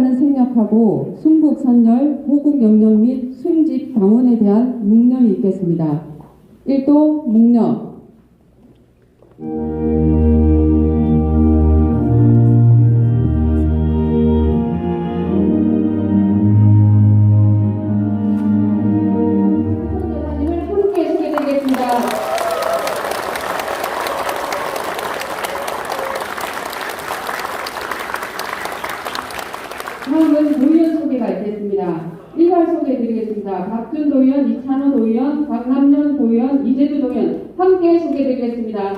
국가는 생략하고 순국 선열, 호국 영령 및 순집 방언에 대한 묵념이 있겠습니다. 1도 묵념. 함께 소개드리겠습니다. 다음은 도의원 소개가 있겠습니다. 일괄 소개해드리겠습니다. 박준 도의원, 이찬호 도의원, 박남년 도의원, 이재두 도의원 함께 소개해드리겠습니다.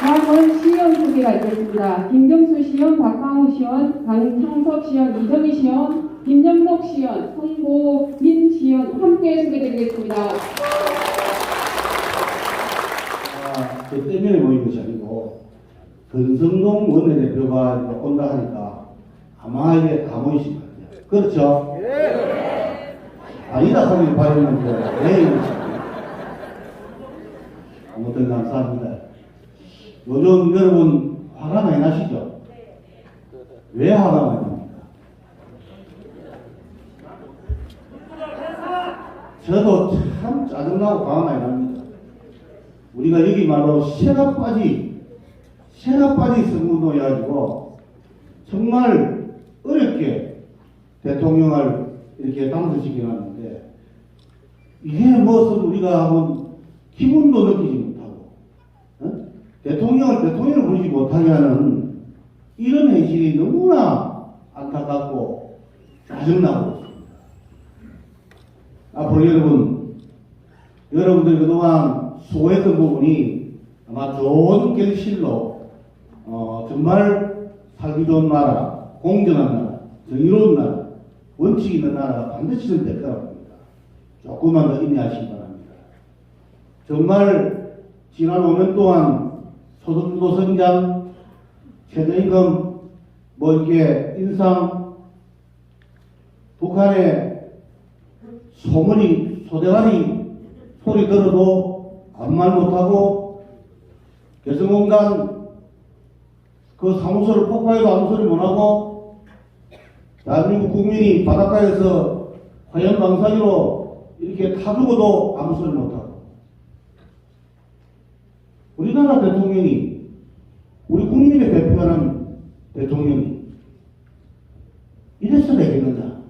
다음은 시의원 소개가 있겠습니다. 김경수 시의원, 박광우 시의원, 강창석 시의원, 이정희 시의원, 김정록 시의원, 송보민 시의원 함께 소개해드리겠습니다. 아, 저 때문에 모인 것이 아니고 근성동 원내대표가 온다 하니까 아마 이게 다 모이신 것 같아요. 그렇죠? 아니다 하길 바랬는데 왜 이러십니까? 아무튼 감사합니다. 요즘 여러분 화가 많이 나시죠? 왜 화가 많이 납니까? 저도 참 짜증나고 화가 많이 납니다. 우리가 여기 말로 새가 빠지, 새가 빠지 선거도 해가지고 정말 어렵게 대통령을 이렇게 당선시켜 놨는데 이게 무엇을 우리가 한번 기분도 느끼지 못하고 어? 대통령을 대통령을 부르지 못하게 하는 이런 행실이 너무나 안타깝고 짜증나고 있습니다. 앞으로 여러분 여러분들 그동안 수고했던 부분이 아마 좋은 결실로 어, 정말 살기 좋은 나라, 공정한 나라, 정의로운 나라, 원칙 있는 나라가 반드시 될 거라고 봅니다. 조금만 더 인내하시기 바랍니다. 정말 지난 5년 동안 소득주도 성장, 최저임금, 뭐 이렇게 인상, 북한의 소문이 소대가리 소리 들어도 아무 말 못하고 개성공단 그 사무소를 폭파해도 아무 소리 못하고 대한민국 국민이 바닷가에서 화염방사기로 이렇게 타두고도 아무 소리 못하고. 우리나라 대통령이 우리 국민의 대표하는 대통령이 이래서 되겠느냐.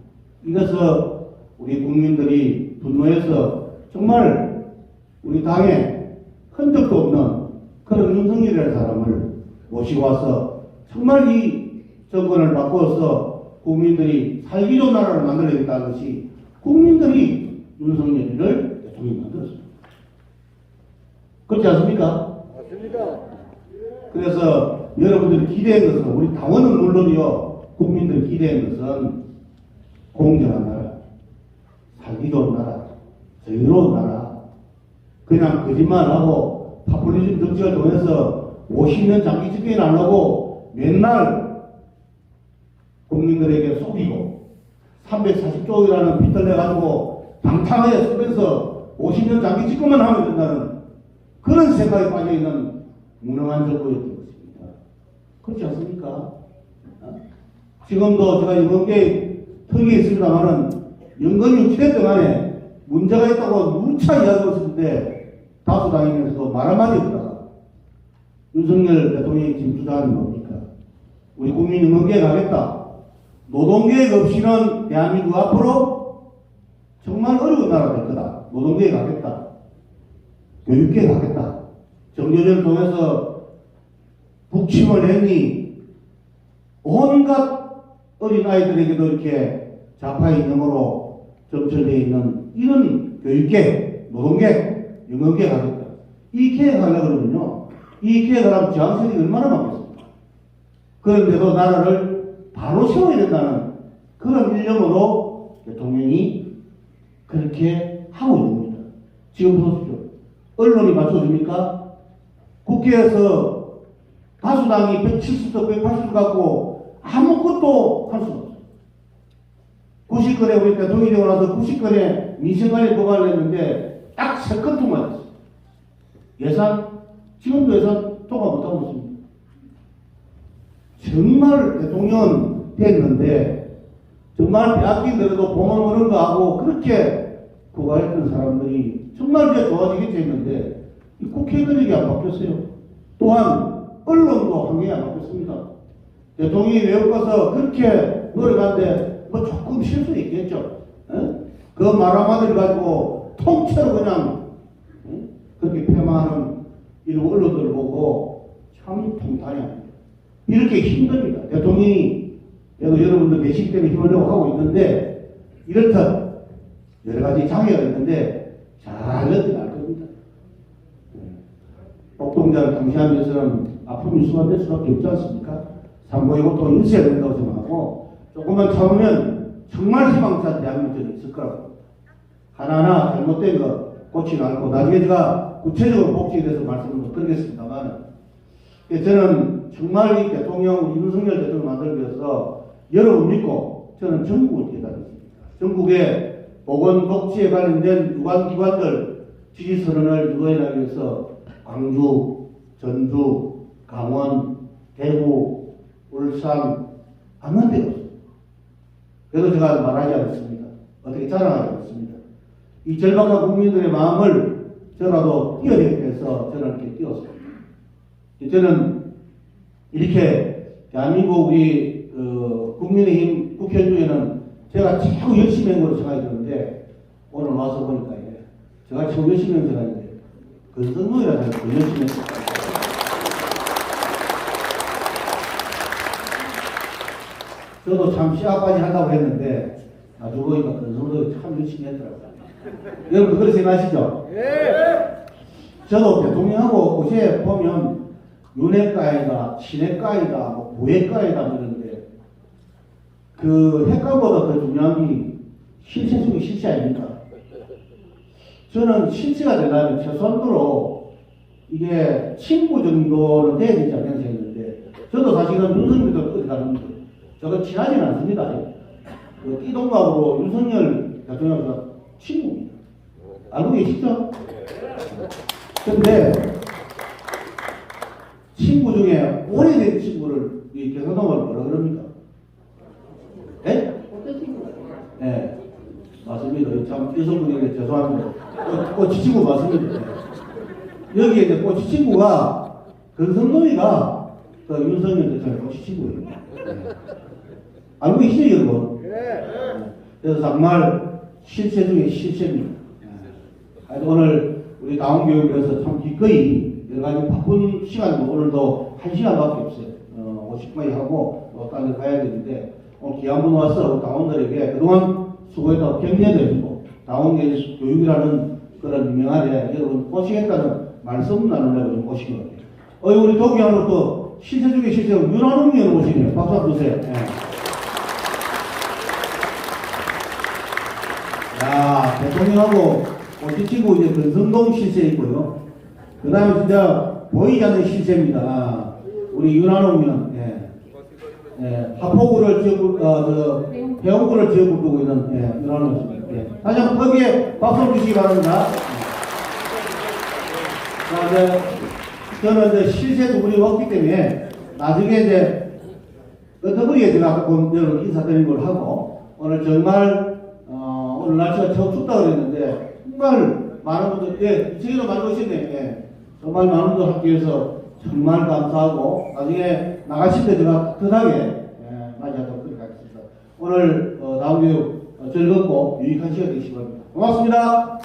이래서 우리 국민들이 분노해서 정말 우리 당에 흔적도 없는 그런 윤석열이라는 사람을 모시고 와서 정말 이 정권을 바꾸어서 국민들이 살기 좋은 나라를 만들어야겠다는 것이 국민들이 윤석열이를 대통령 만들었습니다. 그렇지 않습니까? 맞습니다. 그래서 여러분들이 기대한 것은 우리 당원은 물론이요 국민들이 기대한 것은 공정한 나라, 살기 좋은 나라, 자유로운 나라, 그냥 거짓말하고 파퓰리즘 정치를 통해서 50년 장기 집권 안 하고 맨날 국민들에게 속이고 340조이라는 빚을 내가지고 방탕하게 쓰면서 50년 장기 집권만 하면 된다는 그런 생각에 빠져있는 무능한 정부였던 것입니다. 그렇지 않습니까? 어? 지금도 제가 이번에 특위에 있습니다만은 연건이 6년 동안에 문제가 있다고 누차 이야기하고 있었는데 다수당이면서도 말 한마디 없다가 윤석열 대통령이 지금 주장하는 뭡니까? 우리 국민 연건계획 하겠다. 노동계획 없이는 대한민국 앞으로 정말 어려운 나라가 될 거다. 노동계획 하겠다. 교육계획 하겠다. 정조제를 통해서 북침을 했니 온갖 어린아이들에게도 이렇게 좌파의 영어로 점철되어 있는 이런 교육계획, 노동계획, 영어계획 하겠다. 이 계획 하려고 그러면요. 이 계획을 하면 저항선이 얼마나 많겠습니까? 그런데도 나라를 바로 세워야 된다는 그런 일념으로 대통령이 그렇게 하고 있는 겁니다. 지금 보십시오. 언론이 맞춰줍니까? 국회에서 다수당이 170도 180도 갖고 아무것도 할 수가 없어요. 90건에 우리 대통령이 되고 나서 90건에 민생관리 보관을 했는데 딱세건 통과됐어요. 예산, 지금도 예산 통과 못하고 있습니다. 정말 대통령 됐는데 정말 빼앗긴 대로도 보면 오는 거 하고 그렇게 구가했던 사람들이 정말 이제 좋아지겠지 했는데 이 국회의원이 안 바뀌었어요. 또한 언론도 한게 안 바뀌었습니다. 대통령이 외국 가서 그렇게 노력하는데 뭐 조금 실수 있겠죠. 어? 그말 한마디를 가지고 통째로 그냥 어? 그렇게 폐마하는 일부 언론들을 보고 참 통탄이 아닙니다. 이렇게 힘듭니다. 대통령이 여러분들 내식 때문에 힘을 내고 하고 있는데 이렇듯 여러 가지 장애가 있는데 잘 느껴날 겁니다. 복동자를 당시하면서는 아픔이 수반될 수밖에 없지 않습니까? 삼보이고또 있어야 된다고 생각하고 조금만 참으면 정말 희망찬 대한민국이 있을 거라고 하나하나 잘못된 거 고치지 않고 나중에 제가 구체적으로 복지에 대해서 말씀을 못 드리겠습니다만 예, 저는 정말 이 대통령 윤석열 대통령 만들기 위해서 여러분 믿고 저는 전국을 대단했습니다. 전국의 보건 복지에 관련된 유관기관들 지지 선언을 유도해나기 위해서 광주, 전주, 강원, 대구, 울산 안만 데가 없습니다. 그래도 제가 말하지 않았습니다. 어떻게 자랑하지 않았습니다. 이 절박한 국민들의 마음을 저라도 뛰어내기 위해서 저는 이렇게 뛰었습니다. 저는 이렇게 대한민국 우리 어, 국민의힘 국회의원 중에는 제가 최고 열심히 한 걸로 생각이 드는데 오늘 와서 보니까 예, 제가 최고 열심히 한 생각인데 건성노이라 생각 더 열심히 했어요. 저도 참 시합까지 한다고 했는데 나중에 보니까 건성노이 참 열심히 했더라고요. 여러분 그렇게 생각하시죠? 저도 대통령하고 옷에 보면 윤회가이다, 친회가이다, 뭐 부회가이다 그러는데 그 핵가보다 더 중요한 게 실체 속의 실체 아닙니까? 저는 실체가 되려면 최소한도로 이게 친구 정도는 돼야 되지 않겠나 생각했는데 저도 사실은 윤석열도 어디 가는데 저거 친하지는 않습니다. 그 띠동갑으로 윤석열 대통령과 친구입니다. 알고 계시죠? 근데 친구 중에 오래된 친구를 이 개성동을 뭐라 그럽니까? 예? 어떤 친구가 네, 맞습니다. 참 여성분에게 죄송합니다. 어, 꼬치 친구 맞습니다. 네. 여기에 이제 꼬치 친구가 근성동이가 그 윤석열 대통령 꼬치 친구예요. 네. 알고 계시죠, 여러분? 네. 그래서 정말 실체 중에 실체입니다. 네. 하여튼 오늘 우리 다운 교육에서 참 기꺼이 여러 가지 바쁜 시간이고 오늘도 한 시간밖에 없어요. 어, 50분까지 하고 또 딴데 가야 되는데 오늘 귀한 분 와서 다운들에게 그동안 수고했다고 격려도 해주고 다운 교육이라는 그런 유명하게 여러분 꼬시겠다는 말씀 나누려고 좀 오신 것 같아요. 어, 우리 도기하는 또 실세 중에 실세 윤한웅 의원 오시네요. 박수 한번 주세요. 예. 야, 대통령하고 어디 친구 이제 근성동 실세 있고요. 그 다음에 진짜 보이지 않는 실세입니다. 우리 윤한홍 의원, 예. 예, 하포구를 지어, 어, 저, 배원구를 지어 부르고 있는, 예, 윤한홍 의원. 예. 다시 한번 거기에 박수 주시기 바랍니다. 자, 이제, 저는 이제 실세 두 분이 없기 때문에 나중에 이제 어떻게 제가 아까 본 여러분 인사드린 걸 하고 오늘 정말 어, 오늘 날씨가 더 춥다 그랬는데 정말 많은 분들 예 저희도 많이 오시네 예 정말 많은 분들 학교에서 정말 감사하고 나중에 나가실 때 제가 예, 맞이하도록 그렇게 하겠습니다 오늘 어, 교육 어, 즐겁고 유익한 시간 되시기 바랍니다 고맙습니다.